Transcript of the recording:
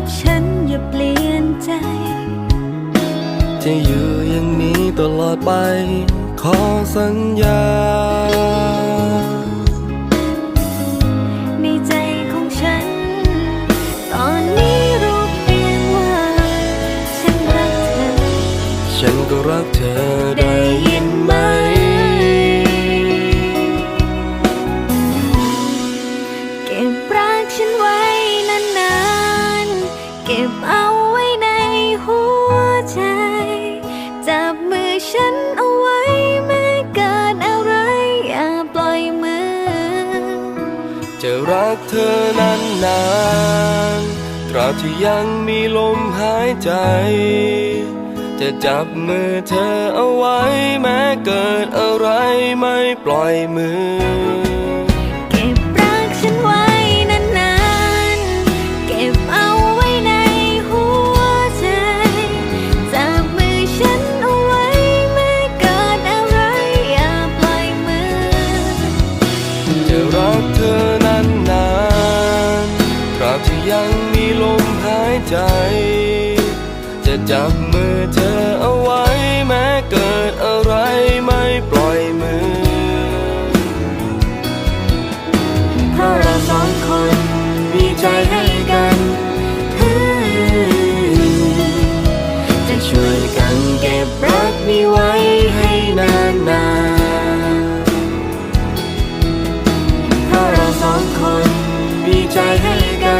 ับฉันอย่าเปลี่ยนใจ จะอยู่อย่างนี้ตลอดไป ขอสัญญา ในใจของฉัน ตอนนี้รู้เพียงว่า ฉันรักเธอ ฉันก็รักเธอได้ยินไหม ก็บเอาไว้ในหัวใจ จับมือฉันเอาไว้แม้เกิดอะไร อย่าปล่อยมือ จะรักเธอนานนานตราบที่ยังมีลมหายใจ จะจับมือเธอเอาไว้แม้เกิดอะไรไม่ปล่อยมือังมีลมหายใจ จะจับมือเธอเอาไว้แม้เกิดอะไรไม่ปล่อยมือ เพราะเราสองคนมีใจให้กันจะช่วยกันเก็บรักนี้ไว้ให้นานๆราสองคนมีใจให้กัน